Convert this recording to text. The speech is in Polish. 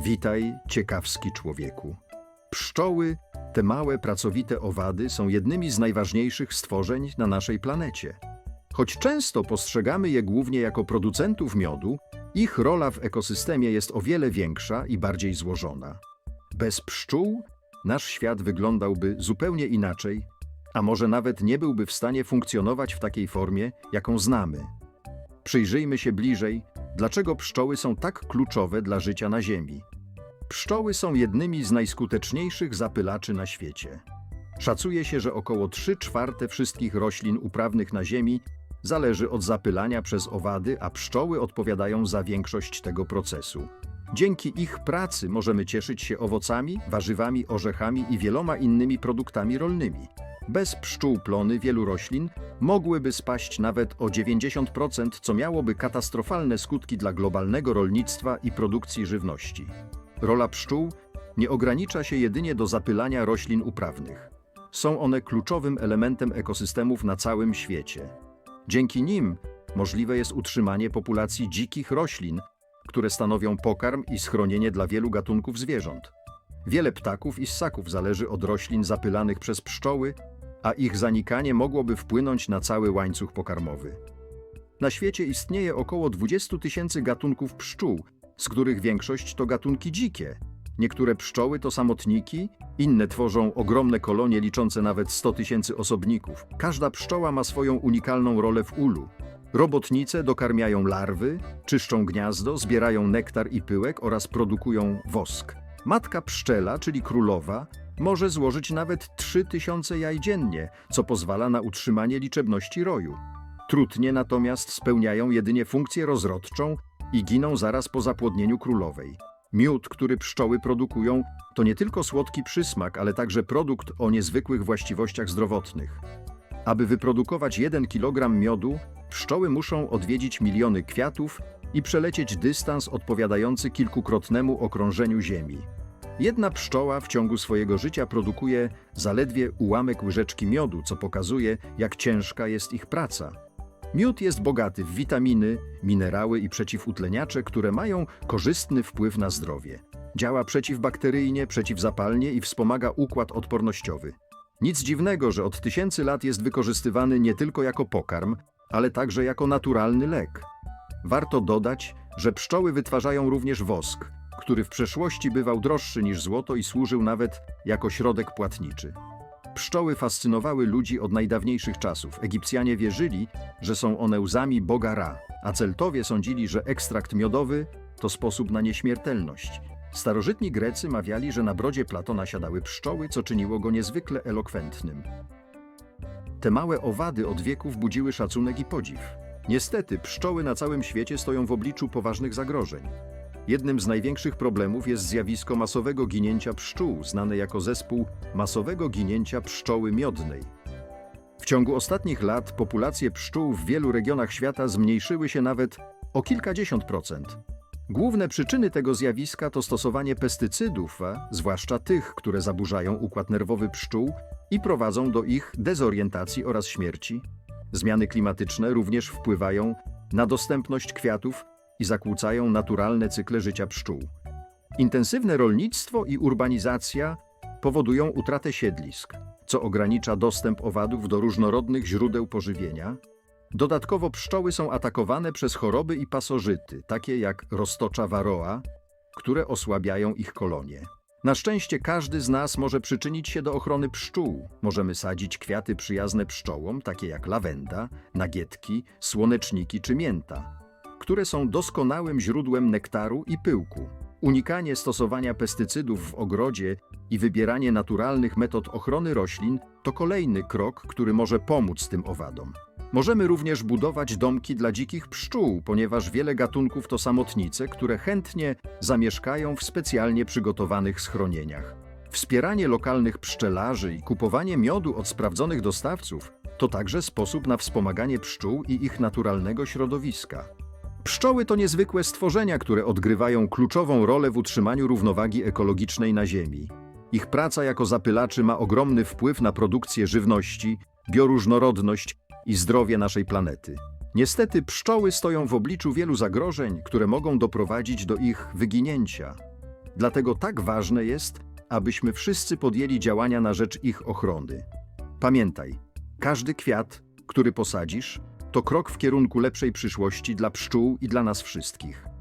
Witaj, ciekawski człowieku. Pszczoły, te małe, pracowite owady, są jednymi z najważniejszych stworzeń na naszej planecie. Choć często postrzegamy je głównie jako producentów miodu, ich rola w ekosystemie jest o wiele większa i bardziej złożona. Bez pszczół nasz świat wyglądałby zupełnie inaczej, a może nawet nie byłby w stanie funkcjonować w takiej formie, jaką znamy. Przyjrzyjmy się bliżej, dlaczego pszczoły są tak kluczowe dla życia na Ziemi. Pszczoły są jednymi z najskuteczniejszych zapylaczy na świecie. Szacuje się, że około 3 czwarte wszystkich roślin uprawnych na Ziemi zależy od zapylania przez owady, a pszczoły odpowiadają za większość tego procesu. Dzięki ich pracy możemy cieszyć się owocami, warzywami, orzechami i wieloma innymi produktami rolnymi. Bez pszczół plony wielu roślin mogłyby spaść nawet o 90%, co miałoby katastrofalne skutki dla globalnego rolnictwa i produkcji żywności. Rola pszczół nie ogranicza się jedynie do zapylania roślin uprawnych. Są one kluczowym elementem ekosystemów na całym świecie. Dzięki nim możliwe jest utrzymanie populacji dzikich roślin, które stanowią pokarm i schronienie dla wielu gatunków zwierząt. Wiele ptaków i ssaków zależy od roślin zapylanych przez pszczoły, a ich zanikanie mogłoby wpłynąć na cały łańcuch pokarmowy. Na świecie istnieje około 20 tysięcy gatunków pszczół, z których większość to gatunki dzikie. Niektóre pszczoły to samotniki, inne tworzą ogromne kolonie liczące nawet 100 tysięcy osobników. Każda pszczoła ma swoją unikalną rolę w ulu. Robotnice dokarmiają larwy, czyszczą gniazdo, zbierają nektar i pyłek oraz produkują wosk. Matka pszczela, czyli królowa, może złożyć nawet 3000 jaj dziennie, co pozwala na utrzymanie liczebności roju. Trutnie natomiast spełniają jedynie funkcję rozrodczą i giną zaraz po zapłodnieniu królowej. Miód, który pszczoły produkują, to nie tylko słodki przysmak, ale także produkt o niezwykłych właściwościach zdrowotnych. Aby wyprodukować 1 kg miodu, pszczoły muszą odwiedzić miliony kwiatów i przelecieć dystans odpowiadający kilkukrotnemu okrążeniu Ziemi. Jedna pszczoła w ciągu swojego życia produkuje zaledwie ułamek łyżeczki miodu, co pokazuje, jak ciężka jest ich praca. Miód jest bogaty w witaminy, minerały i przeciwutleniacze, które mają korzystny wpływ na zdrowie. Działa przeciwbakteryjnie, przeciwzapalnie i wspomaga układ odpornościowy. Nic dziwnego, że od tysięcy lat jest wykorzystywany nie tylko jako pokarm, ale także jako naturalny lek. Warto dodać, że pszczoły wytwarzają również wosk, który w przeszłości bywał droższy niż złoto i służył nawet jako środek płatniczy. Pszczoły fascynowały ludzi od najdawniejszych czasów. Egipcjanie wierzyli, że są one łzami boga Ra, a Celtowie sądzili, że ekstrakt miodowy to sposób na nieśmiertelność. Starożytni Grecy mawiali, że na brodzie Platona siadały pszczoły, co czyniło go niezwykle elokwentnym. Te małe owady od wieków budziły szacunek i podziw. Niestety, pszczoły na całym świecie stoją w obliczu poważnych zagrożeń. Jednym z największych problemów jest zjawisko masowego ginięcia pszczół, znane jako zespół masowego ginięcia pszczoły miodnej. W ciągu ostatnich lat populacje pszczół w wielu regionach świata zmniejszyły się nawet o kilkadziesiąt procent. Główne przyczyny tego zjawiska to stosowanie pestycydów, a zwłaszcza tych, które zaburzają układ nerwowy pszczół i prowadzą do ich dezorientacji oraz śmierci. Zmiany klimatyczne również wpływają na dostępność kwiatów i zakłócają naturalne cykle życia pszczół. Intensywne rolnictwo i urbanizacja powodują utratę siedlisk, co ogranicza dostęp owadów do różnorodnych źródeł pożywienia. Dodatkowo pszczoły są atakowane przez choroby i pasożyty, takie jak roztocza varroa, które osłabiają ich kolonie. Na szczęście każdy z nas może przyczynić się do ochrony pszczół. Możemy sadzić kwiaty przyjazne pszczołom, takie jak lawenda, nagietki, słoneczniki czy mięta które są doskonałym źródłem nektaru i pyłku. Unikanie stosowania pestycydów w ogrodzie i wybieranie naturalnych metod ochrony roślin to kolejny krok, który może pomóc tym owadom. Możemy również budować domki dla dzikich pszczół, ponieważ wiele gatunków to samotnice, które chętnie zamieszkają w specjalnie przygotowanych schronieniach. Wspieranie lokalnych pszczelarzy i kupowanie miodu od sprawdzonych dostawców to także sposób na wspomaganie pszczół i ich naturalnego środowiska. Pszczoły to niezwykłe stworzenia, które odgrywają kluczową rolę w utrzymaniu równowagi ekologicznej na Ziemi. Ich praca jako zapylaczy ma ogromny wpływ na produkcję żywności, bioróżnorodność i zdrowie naszej planety. Niestety pszczoły stoją w obliczu wielu zagrożeń, które mogą doprowadzić do ich wyginięcia. Dlatego tak ważne jest, abyśmy wszyscy podjęli działania na rzecz ich ochrony. Pamiętaj, każdy kwiat, który posadzisz, to krok w kierunku lepszej przyszłości dla pszczół i dla nas wszystkich.